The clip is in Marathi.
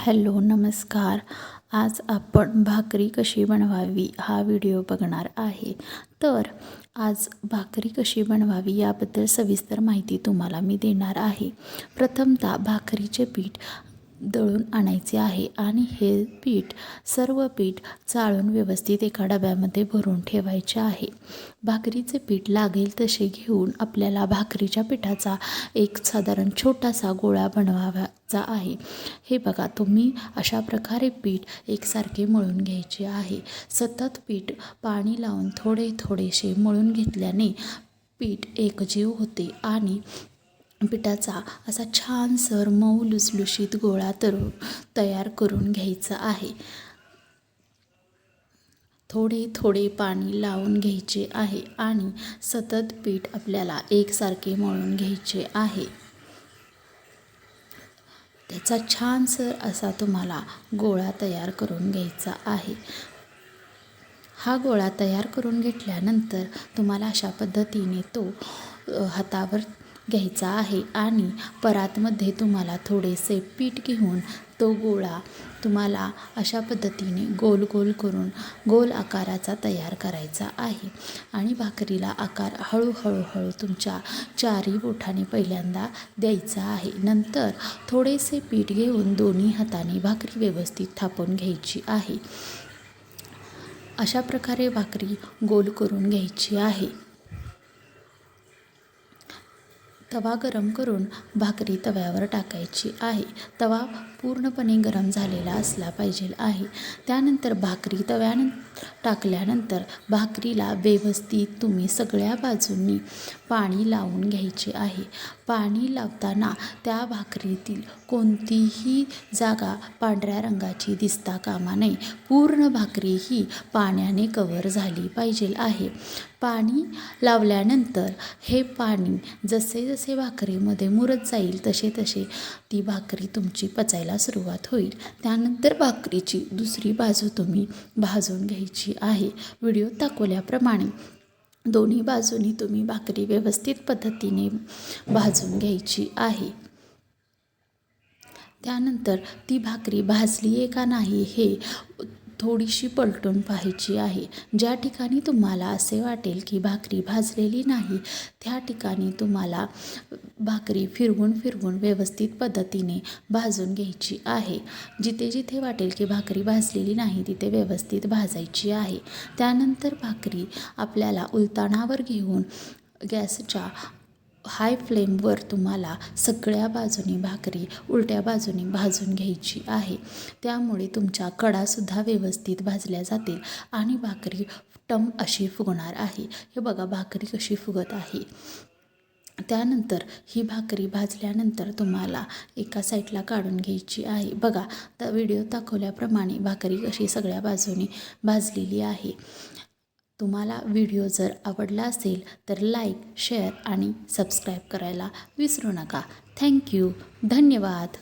हॅलो नमस्कार. आज आपण भाकरी कशी बनवावी हा व्हिडिओ बघणार आहे. तर आज भाकरी कशी बनवावी याबद्दल सविस्तर माहिती तुम्हाला मी देणार आहे. प्रथमतः भाकरीचे पीठ दळून आणायचे आहे आणि हे पीठ सर्व पीठ चाळून व्यवस्थित एका डब्यामध्ये भरून ठेवायचे आहे. भाकरीचे पीठ लागेल तसे घेऊन आपल्याला भाकरीच्या पिठाचा एक साधारण छोटासा गोळा बनवायचा आहे. हे बघा तुम्ही अशा प्रकारे पीठ एकसारखे मळून घ्यायचे आहे. सतत पीठ पाणी लावून थोडे थोडेसे मळून घेतल्याने पीठ एकजीव होते आणि पिठाचा असा छानसर मऊ लुसलुशीत गोळा तर तयार करून घ्यायचा आहे. थोडे थोडे पाणी लावून घ्यायचे आहे आणि सतत पीठ आपल्याला एकसारखे मळून घ्यायचे आहे. त्याचा छानसर असा तुम्हाला गोळा तयार करून घ्यायचा आहे. हा गोळा तयार करून घेतल्यानंतर तुम्हाला अशा पद्धतीने तो हातावर घ्यायचा आहे. आणि परातमध्ये तुम्हाला थोडेसे पीठ घेऊन तो गोळा तुम्हाला अशा पद्धतीने गोल गोल करून गोल आकाराचा तयार करायचा आहे. आणि भाकरीला आकार हळूहळूहळू तुमच्या चारी बोठाने पहिल्यांदा द्यायचा आहे. नंतर थोडेसे पीठ घेऊन दोन्ही हाताने भाकरी व्यवस्थित थापून घ्यायची आहे. अशा प्रकारे भाकरी गोल करून घ्यायची आहे. तवा गरम करून भाकरी तव्यावर टाकायची आहे. तवा पूर्णपणे गरम झालेला असला पाहिजे आहे. त्यानंतर भाकरी तव्यानं टाकल्यानंतर भाकरीला व्यवस्थित तुम्ही सगळ्या बाजूंनी पाणी लावून घ्यायचे आहे. पाणी लावताना त्या भाकरीतील कोणतीही जागा पांढऱ्या रंगाची दिसता कामा नये. पूर्ण भाकरी ही पाण्याने कवर झाली पाहिजे आहे. पाणी लावल्यानंतर हे पाणी जसे जसे भाकरीमध्ये मुरत जाईल तसे तसे ती भाकरी तुमची पचायला सुरुवात होईल. त्यानंतर भाकरीची दुसरी बाजू तुम्ही भाजून घ्यायची आहे. व्हिडिओ दाखवल्याप्रमाणे दोन्ही बाजूनी तुम्ही भाकरी व्यवस्थित पद्धतीने भाजून घ्यायची आहे. त्यानंतर ती भाकरी भाजली आहे का नाही हे थोडीशी पलटून पाहायची आहे. ज्या ठिकाणी तुम्हाला असे वाटेल की भाकरी भाजलेली नाही त्या ठिकाणी तुम्हाला भाकरी फिरवून फिरवून व्यवस्थित पद्धतीने भाजून घ्यायची आहे. जिथे जिथे वाटेल की भाकरी भाजलेली नाही तिथे व्यवस्थित भाजायची आहे. त्यानंतर भाकरी आपल्याला उलताणावर घेऊन गॅसच्या हाय फ्लेमवर तुम्हाला सगळ्या बाजूनी भाकरी उलट्या बाजूनी भाजून घ्यायची आहे. त्यामुळे तुमच्या कडासुद्धा व्यवस्थित भाजल्या जातील आणि भाकरी टम अशी फुगणार आहे. हे बघा भाकरी कशी फुगत आहे. त्यानंतर ही भाकरी भाजल्यानंतर तुम्हाला एका साईडला काढून घ्यायची आहे. बघा तर व्हिडिओ दाखवल्याप्रमाणे भाकरी कशी सगळ्या बाजूनी भाजलेली आहे. तुम्हाला व्हिडिओ जर आवडला असेल तर लाईक शेअर आणि सबस्क्राईब करायला विसरू नका. थँक्यू धन्यवाद.